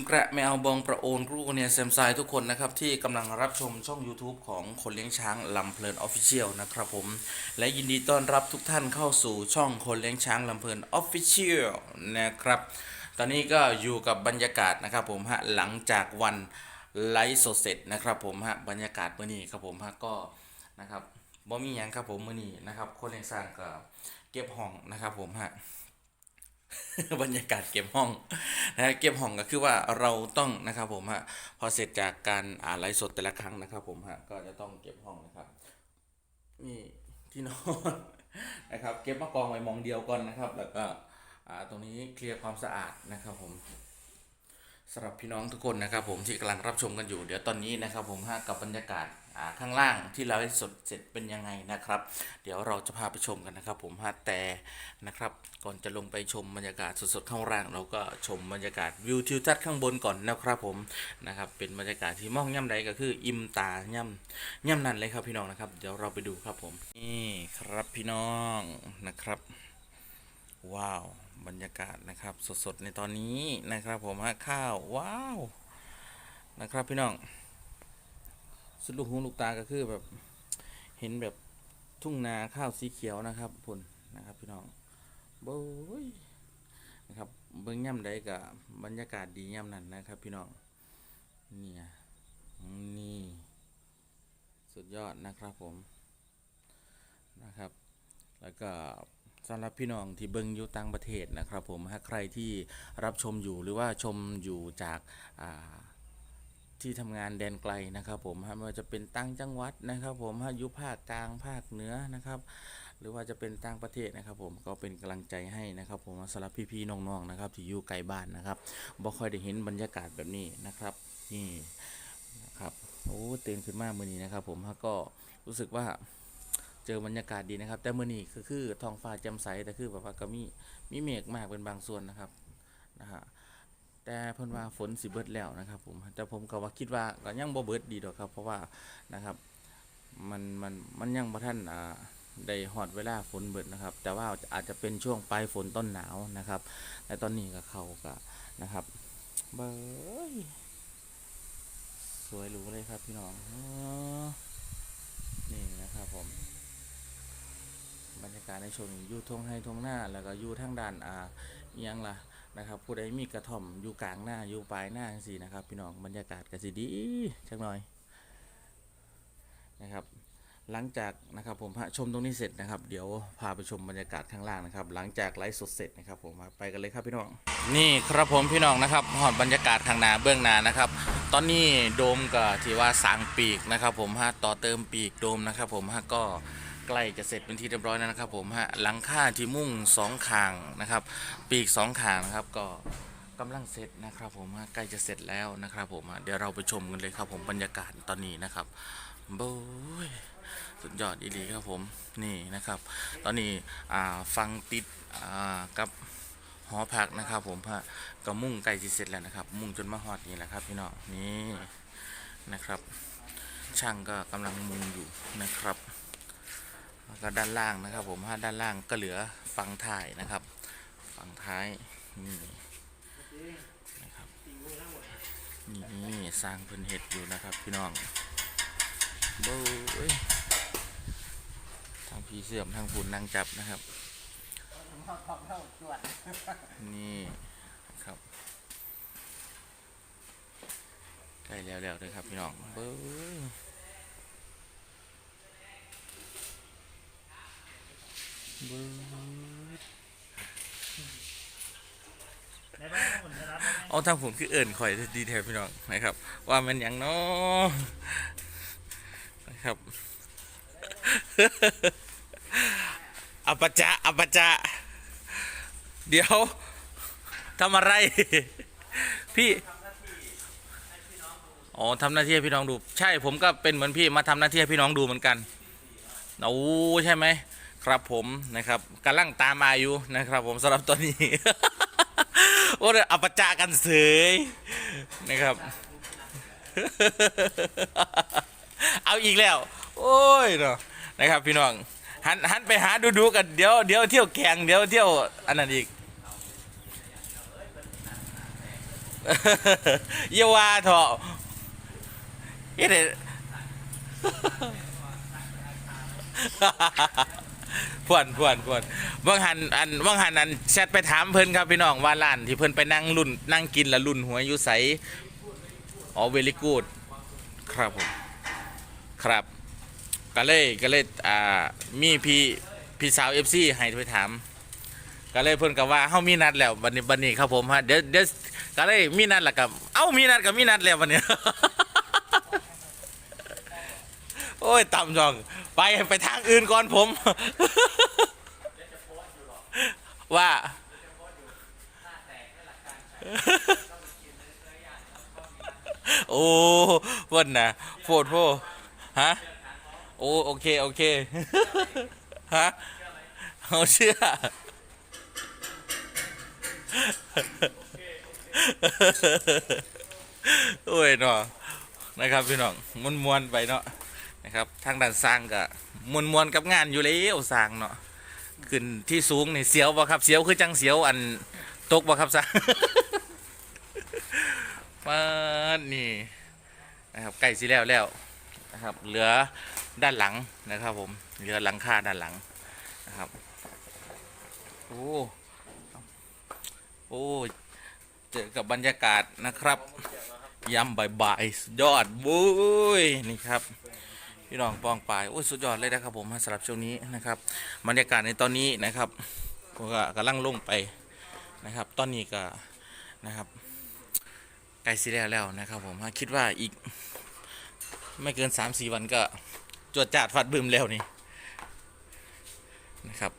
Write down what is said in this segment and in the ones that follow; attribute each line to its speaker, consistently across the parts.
Speaker 1: กระแมวบองประโอนครูเนี่ยแซมไซทุกคนนะครับที่กำลังรับชมช่อง YouTube ของคนเลี้ยงช้างลำเพลินออฟฟิเชียลนะครับผม และยินดีต้อนรับทุกท่านเข้าสู่ช่องคนเลี้ยงช้างลำเพลินออฟฟิเชียลนะครับ ตอนนี้ก็อยู่กับบรรยากาศนะครับผมฮะหลังจากวันไลฟ์สดเสร็จนะครับผมฮะบรรยากาศเมื้อนี้ครับผมฮะก็นะครับบ่มีหยังครับผมเมื้อนี้นะครับคนเลี้ยงช้างก็เก็บห้องนะครับผมฮะ บรรยากาศเก็บห้องนะฮะเก็บห้องก็คือว่าเราต้องนะครับผมฮะพอเสร็จจากการอ่านไลฟ์สดแต่ละครั้งนะครับผมฮะก็จะต้องเก็บห้องนะครับนี่ที่นอนนะครับเก็บมากองไว้มองเดียวก่อนนะครับ แล้วก็อ่าตรงนี้เคลียร์ความสะอาดนะครับผมสำหรับพี่น้องทุกคนนะครับผมที่กำลังรับชมกันอยู่ เดี๋ยวตอนนี้นะครับผมฮะกับบรรยากาศ ข้างล่างที่เราได้สดเสร็จเป็นยังไงนะครับ เดี๋ยวเราจะพาไปชมกันนะครับ ผมฮะแต่นะครับ ก่อนจะลงไปชมบรรยากาศสดๆข้างล่าง เราก็ชมบรรยากาศวิวทิวทัศน์ข้างบนก่อนนะครับ ผมนะครับ เป็นบรรยากาศที่มองย่ำใดก็คืออิ่มตาย่ำย่ำนั่นเลยครับพี่น้องนะครับ เดี๋ยวเราไปดูครับผมนี่ครับพี่น้องนะครับ ว้าวบรรยากาศนะครับสดๆในตอนนี้นะครับ ผมฮะข้าวว้าวนะครับพี่น้อง สุดลูกหูลูกตาก็คือแบบเห็นแบบทุ่งนาข้าวสีเขียวนะครับพุ่นนะครับ พี่น้องโบ้ยนะครับเบิ้งย่ำใดกับบรรยากาศดีย่ำนั้นนะครับ พี่น้องเนี่ยนี่ สุดยอดนะครับผมนะครับ แล้วก็สำหรับพี่น้องที่เบิ่งอยู่ต่างประเทศนะครับ ผมถ้าใครที่รับชมอยู่หรือว่าชมอยู่จากอ่า ที่ทำงานแดนไกลนะครับ ผมฮะไม่ว่าจะเป็นต่างจังหวัดนะครับ ผมฮะยู่ภาคกลางภาคเหนือนะครับ หรือว่าจะเป็นต่างประเทศนะครับ ผมก็เป็นกำลังใจให้นะครับ ผมสำหรับพี่ๆน้องๆนะครับ ที่อยู่ไกลบ้านนะครับบ่ค่อยได้เห็นบรรยากาศแบบนี้นะครับนี่นะครับโอ้เต้นขึ้นมากมือนี้นะครับ ผมฮะก็รู้สึกว่าเจอบรรยากาศดีนะครับ แต่เมื่อนี้คือคือท้องฟ้าแจ่มใสแต่คือแบบว่าก็มีมีเมฆมากเป็นบางส่วนนะครับนะฮะ แต่เพิ่นว่าฝนสิเบิดแล้วนะครับผมแต่ผมก็ว่าคิดว่าก็ยังบ่เบิดดีดอกครับ เพราะว่านะครับมันมันมันยังบ่ทันอ่าได้ฮอดเวลาฝนเบิดนะครับ แต่ว่าอาจจะเป็นช่วงปลายฝนต้นหนาวนะครับ แต่ตอนนี้ก็เขาก็นะครับเบยสวยหรูเลยครับพี่น้องนี่นะครับผม บรรยากาศในช่วงนี้อยู่ทงให้ทงหน้าแล้วก็อยู่ทางด้านอ่าเอียงล่ะ นะครับผู้ใดมีกระท่อมอยู่กลางหน้าอยู่ปลายหน้าจังซี่นะครับพี่น้องบรรยากาศก็สิดีจักหน่อยนะครับหลังจากนะครับผมชมตรงนี้เสร็จนะครับ เดี๋ยวพาไปชมบรรยากาศข้างล่างนะครับ หลังจากไลฟ์สดเสร็จนะครับผมมาไปกันเลยครับพี่น้อง นี่ครับผมพี่น้องนะครับหอดบรรยากาศทางหนาเบื้องหน้านะครับ ตอนนี้โดมก็ที่ว่าสางปีกนะครับ ผมฮะต่อเติมปีกโดมนะครับ ผมฮะก็ กล้จะเสร็จเป็นที่เรียบร้อยแล้วนะครับผมฮะหลังคาที่มุ่งสองขางนะครับ ปีกสองขางนะครับก็กำลังเสร็จนะครับผมฮะใกล้จะเสร็จแล้วนะครับผมฮะเดี๋ยวเราไปชมกันเลยครับผมบรรยากาศตอนนี้นะครับโบ้ยสุดยอดอีหลีครับผมนี่นะครับ ตอนนี้ฟังติดกับหอพักนะครับผมฮะก็มุ่งใกล้จะเสร็จแล้วนะครับ มุ่งจนมาฮอดนี่แหละครับพี่น้องนี่นะครับ ช่างก็กำลังมุงอยู่นะครับ แล้วก็ด้านล่างนะครับผมถ้าด้านล่างก็เหลือฝั่งท้ายนะครับ ฝั่งท้ายนี่นะครับนี่สร้างพิ่นเห็ดอยู่นะครับพี่น้องโบ้ยทางพีเสื่อมทางฝุ่นนางจับนะครับ นี่ครับใกล้แล้วแล้วเลยครับพี่น้องเบ้ย เอาทางผมคือเอิ่นข่อยดีแทนพี่น้องนะครับ ว่ามันอย่างน้อนะครับอัปจะอัปจะเดี๋ยวทำอะไร พี่อ๋อทำหน้าที่ให้พี่น้องดู ใช่ผมก็เป็นเหมือนพี่มาทำหน้าที่ให้พี่น้องดูเหมือนกันโอ้ใช่ไหม ครับผมนะครับกำลังตามมาอยู่นะครับ ผมสำหรับตัวนี้โอ้เอัปจากันเสยนะครับ เอาอีกแล้ว โอ้ยเนาะนะครับ พี่น้องหันหันไปหาดูดูๆกันเดี๋ยวเดี๋ยวเที่ยวแข่งเดี๋ยวเที่ยวอันนั้นอีกเยาวาเถอะเฮ็ด พวนพวนพวนว่างหันอันว่างหันอันแชทไปถามเพิ่นครับพี่น้องว่าร้านที่เพิ่นไปนั่งรุ่นนั่งกินและรุ่นหัวอยู่ใสอ๋อเวลิกูดครับผมครับก็เลยก็เลยอ่ามีพี่พี่สาว FC ให้ไปถาม ก็เลยเพิ่นก็ว่าเฮามีนัดแล้วบัดนี้บัดนี้ครับผมฮะเดี๋ยวเดี๋ยวก็เลยมีนัดแล้วกับเอ้ามีนัดกับมีนัดแล้วบัดนี้ โอ้ยต่ำจองไปไปทางอื่นก่อนผม ว่าโอ้วันนะโฟดโฟฮะโอ้โอเค โอเคฮะเอาเชื่อโอ้ยเนาะนะครับพี่น้องมวนๆไปเนาะ นะครับทางด้านสร้างก็มวนมวนกับงานอยู่แล้วสร้างเนาะขึ้นที่สูงนี่เสียวบ่ครับเสียวคือจังเสียวอันตกบ่ครับสร้างมานี่นะครับใกล้สิแล้วแล้วนะครับเหลือด้านหลังนะครับผมเหลือหลังคาด้านหลังนะครับโอ้โอ้เจอกับบรรยากาศนะครับยำบ่ายๆสุดยอดบุ้ยนี่ครับ พี่น้องป้องปายโอ้ยสุดยอดเลยนะครับผมสำหรับช่วงนี้นะครับบรรยากาศในตอนนี้นะครับผมก็กำลังลงไปนะครับ ตอนนี้ก็นะครับใกล้สิแล้วแล้วนะครับผมคิดว่าอีกไม่เกิน3าสี่วันก็จวดจาดฟัดบึมแล้วนี่นะครับ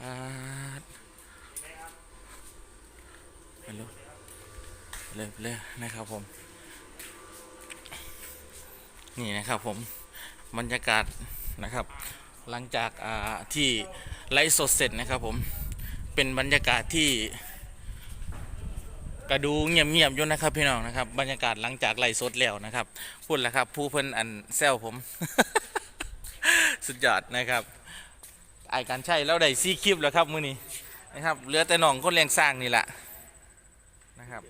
Speaker 1: อ่าไปเลยเลยเลยนะครับผม นี่นะครับผม บรรยากาศนะครับ หลังจากที่ไลฟ์สดเสร็จนะครับผมเป็นบรรยากาศที่กระดูเงียบๆอยู่นะครับพี่น้องนะครับ บรรยากาศหลังจากไลฟ์สดแล้วนะครับ พูดแล้วครับ ผู้เพิ่นอันแซวผม สุดยอดนะครับไอายการใช่แล้วได้ซีคลิปแล้วครับ มือนี้นะครับเหลือแต่น้องคนเลี้ยงสร้างนี่แหละนะครับ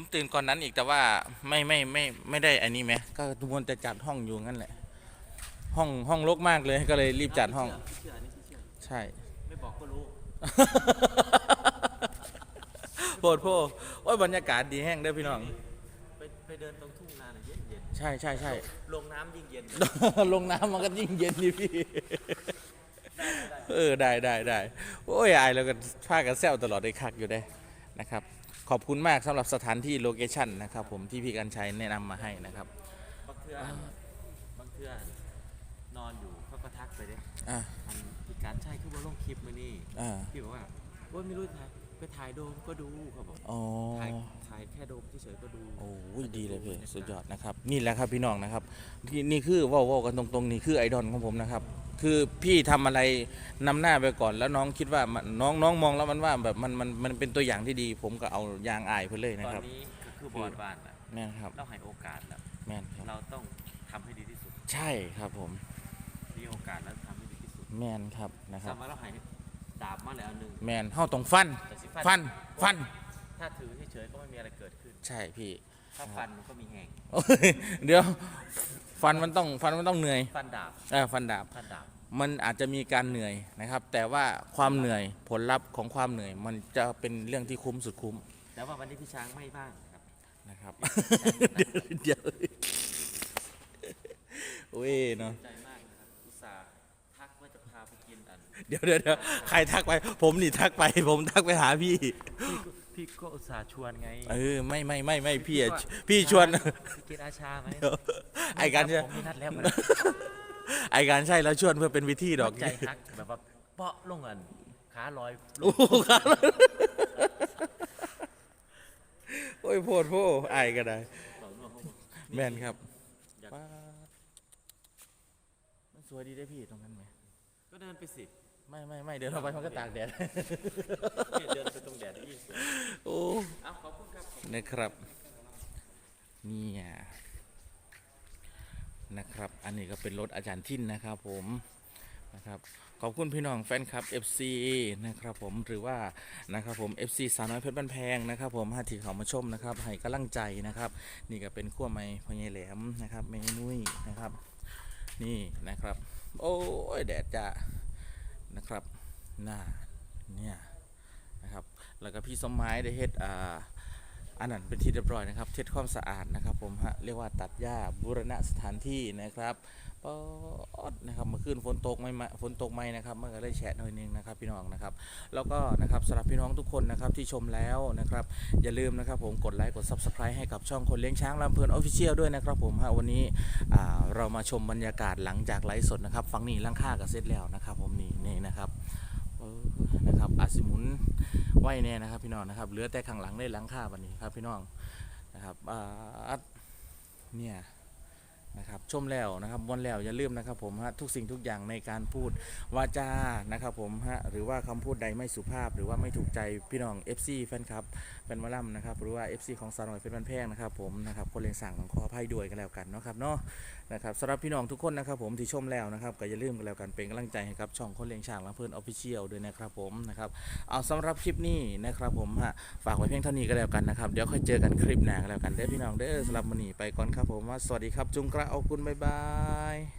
Speaker 1: ผมตื่นก่อนนั้นอีกแต่ว่าไม่ไม่ไม่ไม่ได้อันนี้ไหมก็ทุกคนจะจัดห้องอยู่งั้นแหละ ห้องห้องรกมากเลยก็เลยรีบจัดห้อง
Speaker 2: พี่เชื่ออันนี้พี่เชื่อ
Speaker 1: ใช่
Speaker 2: ไม่บอกก็รู้
Speaker 1: โปรดโพโอ้ยบรรยากาศดีแห้งเด้อพี่น้อง
Speaker 2: ไปไปเดินตรงทุ่งนาน่ะเย็นเย็น
Speaker 1: ใช่ใช่ใช่
Speaker 2: ลงน้ำยิ่งเย็น
Speaker 1: ลงน้ำมันก็ยิ่งเย็นนี่พี่ เออได้ได้ได้โอ้ยอายแล้วก็พากันแซวตลอดได้คักอยู่ได้นะครับ ขอบคุณมากสำหรับสถานที่โลเคชั่นนะครับผมที่พี่กันชัยแนะนำมาให้นะครับ
Speaker 2: บางเทื่อบางเทื่อนอนอยู่เขาก็ทักไปเด้
Speaker 1: อ่า
Speaker 2: อันพี่การใช่คือว่าลงคลิปมานี่
Speaker 1: อ่า
Speaker 2: พี่บอกว่าว่าไม่รู้ถ่ายไปถ่ายโดมก็ดูเขาบอก
Speaker 1: อ๋อ
Speaker 2: ถ่ายถ่ายแค่โดมเฉยๆก็ดู
Speaker 1: โอ้ยดีเลยพี่สุดยอดนะครับ นี่แหละครับพี่น้องนะครับที่นี่คือเว่าเว่ากันตรงๆ นี่คือไอดอลของผมนะครับ คือพี่ทำอะไรนำหน้าไปก่อน แล้วน้องคิดว่ามันน้องน้องมองแล้วมันว่าแบบมันมันมันเป็นตัวอย่างที่ดี ผมก็เอายางอายไปเลย
Speaker 2: ต
Speaker 1: นะ
Speaker 2: อน
Speaker 1: ครับ
Speaker 2: นี้ก็คือบอดบ้านน่ะ
Speaker 1: แม่นครับ
Speaker 2: เราให้โอกาสแล้ว
Speaker 1: แม่นครับ
Speaker 2: เราต้องทำให้ดีที่สุด
Speaker 1: ใช่ครับผม
Speaker 2: มีโอกาสแล้วทำให้ดีที่สุด
Speaker 1: แม่นครับนะค
Speaker 2: สา
Speaker 1: รับ
Speaker 2: มารถเราให้ดาบมาแล้วอันหนึ่ง
Speaker 1: แม่นเฮาต้องฟัน
Speaker 2: แต่สิ
Speaker 1: ฟัน ฟัน
Speaker 2: ถ้าถือเฉยๆก็ไม่มีอะไรเกิดขึ้น
Speaker 1: ใช่พี่
Speaker 2: ถ้าฟันมันก็มีแหง
Speaker 1: โอ้ยเดี๋ยว ฟันมันต้องฟันมันต้องเหนื่อย
Speaker 2: ฟันดาบ
Speaker 1: เออฟันดาบ
Speaker 2: ฟันดาบ
Speaker 1: มันอาจจะมีการเหนื่อยนะครับ แต่ว่าความเหนื่อยผลลัพธ์ของความเหนื่อย มันจะเป็นเรื่องที่คุ้มสุดคุ้ม
Speaker 2: แต่ว่าวันนี้พี่ช้างไม่บ้างครับ
Speaker 1: นะครับ เดี๋ยวเดี๋ยวโอ้ยเนาะ
Speaker 2: ใจมากนะครับอุตส่าห์ทักว่าจะพาไปกินอัน
Speaker 1: เดี๋ยวเดี๋ยวเดี๋ยวใครทักไป ผมนี่ทักไป ผมทักไปหาพี่
Speaker 2: พี่ก็พี่ก็อุตส่าห์ชวนไง
Speaker 1: เออไม่ไม่ไม่ไม่พี่อะพี่ชวน
Speaker 2: พี่กินอาชาไหม
Speaker 1: เดี๋ยวไอการ
Speaker 2: ค
Speaker 1: ใช่
Speaker 2: บผมมีนัดแล้ว
Speaker 1: ไอการใช่แล้วชวนเพื่อเป็นวิธีดอก
Speaker 2: ใจทักแบบว่าเปาะลงอันขาลอยล
Speaker 1: โอ้
Speaker 2: ง
Speaker 1: โหครับโอ้ยโพดโพไอก็ได้
Speaker 2: ต่อเนื่องเขาบอก
Speaker 1: แม่นครับ
Speaker 2: อยาก
Speaker 1: ว้ามันสวยดีได้พี่ตรงนั้นไหม
Speaker 2: ก็เดินไปสิ
Speaker 1: ไม่ไม่ไม่เดี๋ยวเราไปมันก็ตากแดด
Speaker 2: เดินไปตรงแดดยิ่
Speaker 1: โอ้
Speaker 2: อ้าขอบคุณครับ
Speaker 1: นะครับเนี่ยนะครับ อันนี้ก็เป็นรถอาจารย์ทินนะครับผมนะครับขอบคุณพี่น้องแฟนคลับ FC นะครับผมหรือว่านะครับผม FC สาวน้อยเพชรบ้านแพงนะครับผมหาที่เขามาชมนะครับให้กำลังใจนะครับ นี่ก็เป็นขั้วไม้พญายแหลมนะครับเมนุ้ยนะครับ นี่นะครับ โอ้ยแดดจ้า นะครับน่าเนี่ยนะครับแล้วก็พี่สมหมายได้เฮ็ดอ่าอันนั้นเป็นที่เรียบร้อยนะครับเท็ดความสะอาดนะครับผมฮะเรียกว่าตัดหญ้าบูรณะสถานที่นะครับ ปอดนะครับเมื่อคืนฝนตกไม่มาฝนตกไม่นะครับมันก็เลยแฉะหน่อยนึงนะครับพี่น้องนะครับ แล้วก็นะครับสำหรับพี่น้องทุกคนนะครับที่ชมแล้วนะครับอย่าลืมนะครับผมกดไลค์กด Subscribe ให้กับช่องคนเลี้ยงช้างลำเพลินออฟฟิเชียลด้วยนะครับผมฮะวันนี้เรามาชมบรรยากาศหลังจากไลฟ์สดนะครับฟังนี่ล่างค่ากับเสร็จแล้วนะครับ ผมนี่นี่นะครับนะครับอาจสิมุนไหวแน่นะครับ พี่น้องนะครับเหลือแต่ข้างหลังได้หลังค่าวันนี้ครับพี่น้องนะครับอ่าเนี่ย นะครับชมแล้วนะครับวันแล้วอย่าลืมนะครับผมฮะทุกสิ่งทุกอย่างในการพูดวาจานะครับผมฮะหรือว่าคำพูดใดไม่สุภาพ หรือว่าไม่ถูกใจพี่น้อง FC แฟนคลับแฟนมาลัมนะครับหรือว่า FC ของสาวน้อยเป็นบันแพงนะครับผมนะครับคนเลี้ยงสั่งของขออภัยด้วยกันแล้วกันเนาะครับเนาะ นะครับสำหรับพี่น้องทุกคนนะครับผมที่ชมแล้วนะครับก็อย่าลืมกันแล้วกันเป็นกำลังใจให้กับช่องคนเลี้ยงช้างลำเพลินออฟฟิเชียลด้วยนะครับผมนะครับเอาสำหรับคลิปนี้นะครับผมฮะฝากไว้เพียงเท่านี้ก็แล้วกันนะครับเดี๋ยวค่อยเจอกันคลิปหน้ากันแล้วกันเด้อพี่น้องเด้อสำหรับมันนี้ไปก่อนครับผมว่าสวัสดีครับจุงกระเอาคุณบ๊ายบาย